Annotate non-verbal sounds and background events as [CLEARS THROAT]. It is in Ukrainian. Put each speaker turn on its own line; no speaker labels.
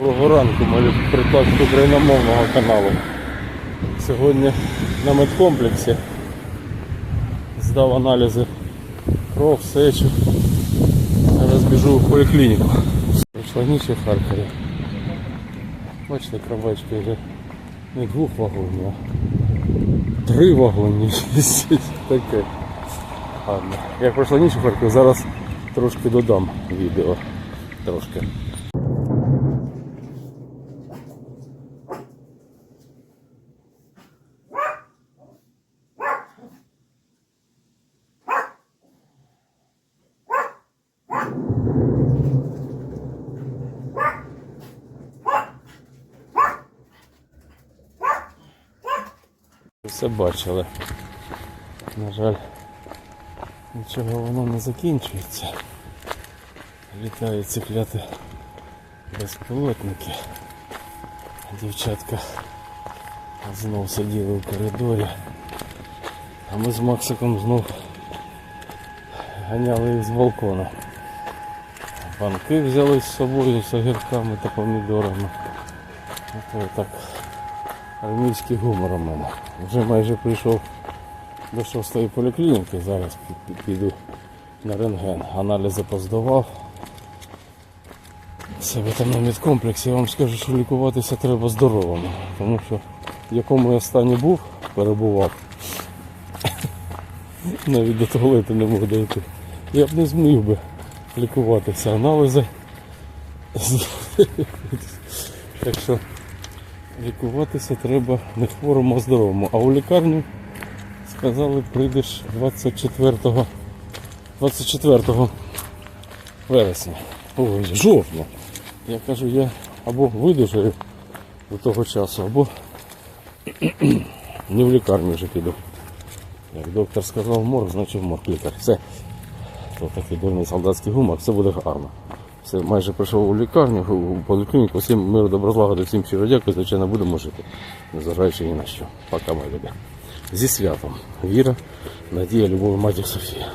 Доброго ранку, мої прикладки україномовного каналу. Сьогодні на медкомплексі здав аналізи кров, сечу. Зараз біжу в поліклініку. Прийшла ніч в Харкові. Бачите, кровачки вже не двох вагонів, а три вагоні. [LAUGHS] Таке. Ладно. Як пройшла ніч у Харкові, зараз трошки додам відео. Трошки. Все бачили. На жаль, нічого воно не закінчується. Літають ці безпілотники. Дівчатка знов сиділи у коридорі. А ми з Максиком знов ганяли їх з балкона. Банки взяли з собою з огірками та помідорами. Ото так армійський гумор у мене. Вже майже прийшов до шостої поліклініки, зараз пі- пі- піду на рентген. Аналізи поздавав. Себе там на медкомплексі, я вам скажу, що лікуватися треба здоровому. Тому що в якому я стані був, перебував, [COUGHS] навіть до туалету не мог дойти. Я б не зміг би лікуватися. Аналізи. [LAUGHS] Так що лікуватися треба не хворому, а здоровому. А у лікарню сказали, прийдеш 24 24 вересня. Ой, жовтня. Я кажу, я або видужаю до того часу, або [CLEARS THROAT] не в лікарню вже піду. Як доктор сказав морг, значить морг лікар. Все. То такий дурний солдатський гумор, все буде гарно. Все, майже прийшов у лікарню, у поліклініку, всім миру, добро злагоди, всім щиро дякую, звичайно, будемо жити, незважаючи ні на що. Пока, мої любі. Зі святом. Віра, надія, любов, матір Софія.